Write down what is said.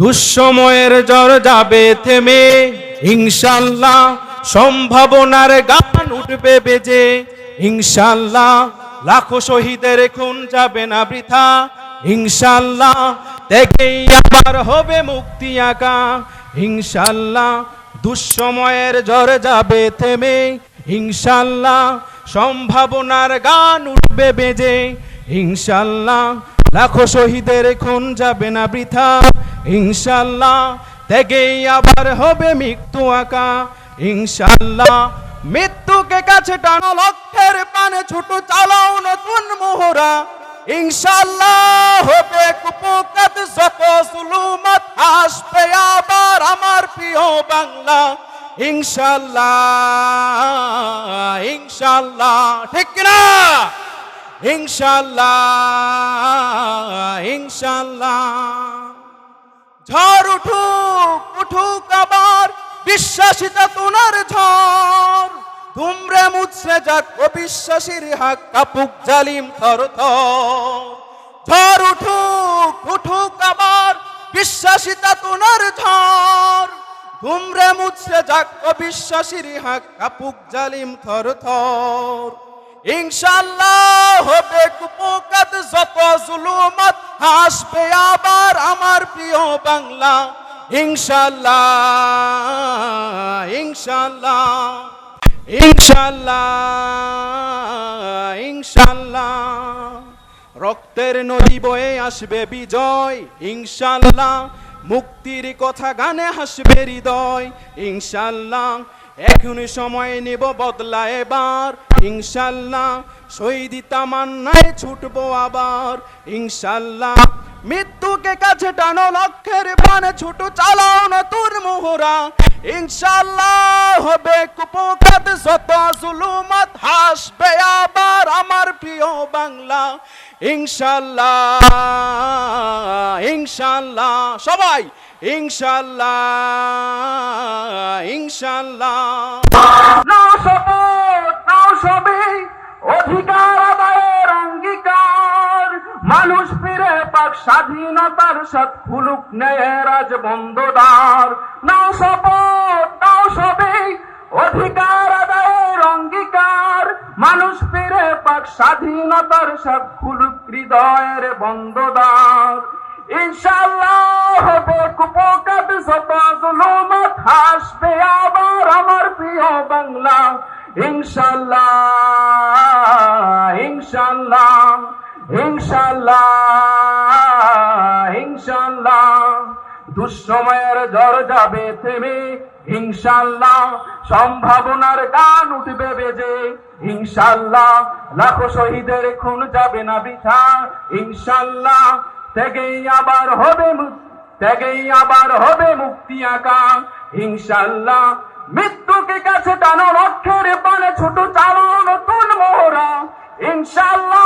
দুঃসময়ের জ্বর যাবে থেমে, ইনশাল্লাহ সম্ভাবনার গান উঠবে বেজে। ইনশাল্লাহ লাখো শহীদের খুন যাবে না বৃথা। ইনশাল্লাহ দেখেই আবার হবে মুক্তি আঁকা। ইনশাল্লাহ দুঃসময়ের জ্বর যাবে থেমে, ইনশাল্লাহ সম্ভাবনার গান উঠবে বেজে। ইনশাল্লাহ লাখো শহীদের খুন যাবে না বৃথা। ইনশাল্লাহ ত্যাগেই আবার হবে মৃত্যু আঁকা। ইনশাল্লাহ মৃত্যুকে কাছে টানো, লক্ষ্যের পানে ছোট, চালাও নতুন মোহরা। ইনশাল্লাহ হবে কুপকাত, যত জুলুমাত আসবে আবার আমার প্রিয় বাংলা। ইনশাল্লাহ ইনশাল্লাহ, ঠিক না ইনশাল্লাহ ইনশাল্লাহ। ঝড় উঠুক উঠুক আবার বিশ্বাসিতা তোনার ঝড়। তুমরে মুছরে যাক অবিশ্বাসীর হাক, কাপুক জালিম থর ঝড় উঠুক উঠুক আবার বিশ্বাসিতা তোনার ঝড়। তুমরে মুছরে যাক অবিশ্বাসীর হাক, কাপুক জালিম থর থর। ইনশাল্লাহ হবে যত হাসবে আবার আমার প্রিয় বাংলা। ইনশাল্লাহ ইনশাল্লাহ ইনশাল্লাহ ইনশাল্লাহ। রক্তের নদী বয়ে আসবে বিজয়। ইনশাল্লাহ, মুক্তির কথা গানে হাসবে হৃদয়। ইনশাল্লাহ এখনই সময় নেব বদলা এবার। ইনশাল্লাহ শহীদি তামান্নায় ছুটবো আবার। ইনশাল্লাহ মৃত্যুকে কাছে টানো, লক্ষ্যের পানে ছোট, চালাও নতুন মোহরা। ইনশাল্লাহ হবে কুপকাত, যত জুলুমাত, হাসবে আবার আমার প্রিয় বাংলা। ইনশাল্লাহ ইনশাল্লাহ সবাই ইনশাল্লাহ ইনশাল্লাহ নাও সবে অধিকার আদায়ের অঙ্গীকার। মানুষ ফিরে পাক স্বাধীনতার সাথ খুলুক নেয় আজ বন্ধদার। নাও শপথ নাও সবে অধিকার আদায়ের অঙ্গীকার। মানুষ ফিরে পাক স্বাধীনতার সাথ খুলুক হৃদয়ের বন্ধদার ইনশাল্লাহ হবে কুপকাত শত জুলুমত হাসবে আবার আমার প্রিয় বাংলা। ইনশাল্লাহ ইনশাল্লাহ ইনশাল্লাহ ইনশাল্লাহ দুঃসময়ের জ্বর যাবে থেমে ইনশাল্লাহ সম্ভাবনার গান উঠবে বেজে। ইনশাল্লাহ লাখো শহীদের খুন যাবে না বৃথা ইনশাল্লাহ ত্যাগেই আবার হবে ত্যাগেই আবার হবে মুক্তি আঁকা ইনশাল্লাহ মৃত্যুকে কাছে টানো লক্ষ্যের পানে ছোট চালাও নতুন মোহরা। ইনশাল্লাহ